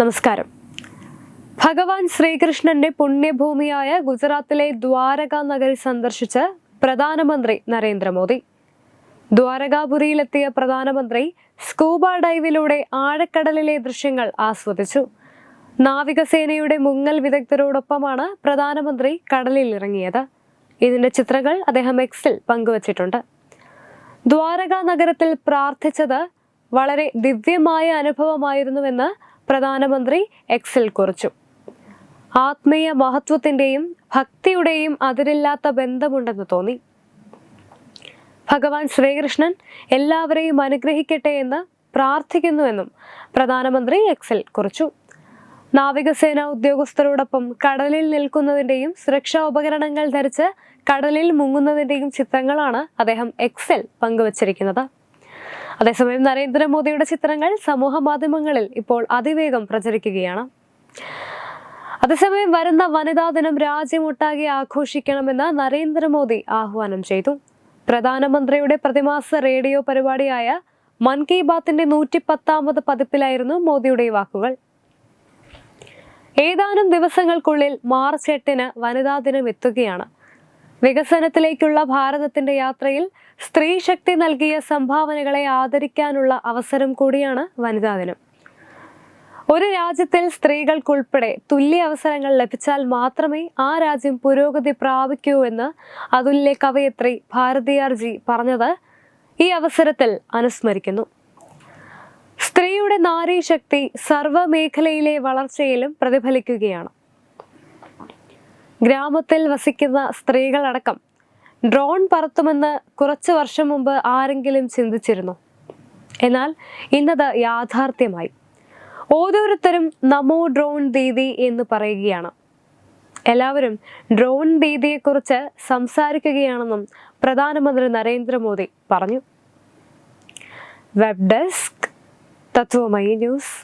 നമസ്കാരം. ഭഗവാൻ ശ്രീകൃഷ്ണന്റെ പുണ്യഭൂമിയായ ഗുജറാത്തിലെ ദ്വാരക നഗരി സന്ദർശിച്ച് പ്രധാനമന്ത്രി നരേന്ദ്രമോദി. ദ്വാരകാപുരിയിലെത്തിയ പ്രധാനമന്ത്രി സ്കൂബ ഡൈവിലൂടെ ആഴക്കടലിലെ ദൃശ്യങ്ങൾ ആസ്വദിച്ചു. നാവികസേനയുടെ മുങ്ങൽ വിദഗ്ധരോടൊപ്പമാണ് പ്രധാനമന്ത്രി കടലിൽ ഇറങ്ങിയത്. ഇതിന്റെ ചിത്രങ്ങൾ അദ്ദേഹം എക്സിൽ പങ്കുവച്ചിട്ടുണ്ട്. ദ്വാരക നഗരത്തിൽ പ്രാർത്ഥിച്ചത് വളരെ ദിവ്യമായ അനുഭവമായിരുന്നുവെന്ന് പ്രധാനമന്ത്രി എക്സിൽ കുറിച്ചു. ആത്മീയ മഹത്വത്തിന്റെയും ഭക്തിയുടെയും അതിരില്ലാത്ത ബന്ധമുണ്ടെന്ന് തോന്നി. ഭഗവാൻ ശ്രീകൃഷ്ണൻ എല്ലാവരെയും അനുഗ്രഹിക്കട്ടെ എന്ന് പ്രാർത്ഥിക്കുന്നുവെന്നും പ്രധാനമന്ത്രി എക്സിൽ കുറിച്ചു. നാവികസേന ഉദ്യോഗസ്ഥരോടൊപ്പം കടലിൽ നിൽക്കുന്നതിന്റെയും സുരക്ഷാ ഉപകരണങ്ങൾ ധരിച്ച് കടലിൽ മുങ്ങുന്നതിന്റെയും ചിത്രങ്ങളാണ് അദ്ദേഹം എക്സൽ പങ്കുവച്ചിരിക്കുന്നത്. അതേസമയം നരേന്ദ്രമോദിയുടെ ചിത്രങ്ങൾ സമൂഹ മാധ്യമങ്ങളിൽ ഇപ്പോൾ അതിവേഗം പ്രചരിക്കുകയാണ്. അതേസമയം വരുന്ന വനിതാ ദിനം രാജ്യമൊട്ടാകെ ആഘോഷിക്കണമെന്ന് നരേന്ദ്രമോദി ആഹ്വാനം ചെയ്തു. പ്രധാനമന്ത്രിയുടെ പ്രതിമാസ റേഡിയോ പരിപാടിയായ മൻ കി ബാത്തിന്റെ നൂറ്റി പത്താമത് പതിപ്പിലായിരുന്നു മോദിയുടെ വാക്കുകൾ. ഏതാനും ദിവസങ്ങൾക്കുള്ളിൽ മാർച്ച് എട്ടിന് വനിതാ ദിനം എത്തുകയാണ്. വികസനത്തിലേക്കുള്ള ഭാരതത്തിന്റെ യാത്രയിൽ സ്ത്രീ ശക്തി നൽകിയ സംഭാവനകളെ ആദരിക്കാനുള്ള അവസരം കൂടിയാണ് വനിതാ ദിനം. ഒരു രാജ്യത്തിൽ സ്ത്രീകൾക്കുൾപ്പെടെ തുല്യ അവസരങ്ങൾ ലഭിച്ചാൽ മാത്രമേ ആ രാജ്യം പുരോഗതി പ്രാപിക്കൂ എന്ന് അതുല്യ കവയത്രി ഭാരതിയാർജി പറഞ്ഞത് ഈ അവസരത്തിൽ അനുസ്മരിക്കുന്നു. സ്ത്രീയുടെ നാരീശക്തി സർവമേഖലയിലെ വളർച്ചയിലും പ്രതിഫലിക്കുകയാണ്. ഗ്രാമത്തിൽ വസിക്കുന്ന സ്ത്രീകളടക്കം ഡ്രോൺ പറത്തുമെന്ന് കുറച്ച് വർഷം മുമ്പ് ആരെങ്കിലും ചിന്തിച്ചിരുന്നു. എന്നാൽ ഇന്നത് യാഥാർത്ഥ്യമായി. ഓരോരുത്തരും നമോ ഡ്രോൺ ദീദി എന്ന് പറയുകയാണ്. എല്ലാവരും ഡ്രോൺ ദീദിയെക്കുറിച്ച് സംസാരിക്കുകയാണെന്നും പ്രധാനമന്ത്രി നരേന്ദ്രമോദി പറഞ്ഞു. Web desk Tatwamayi news.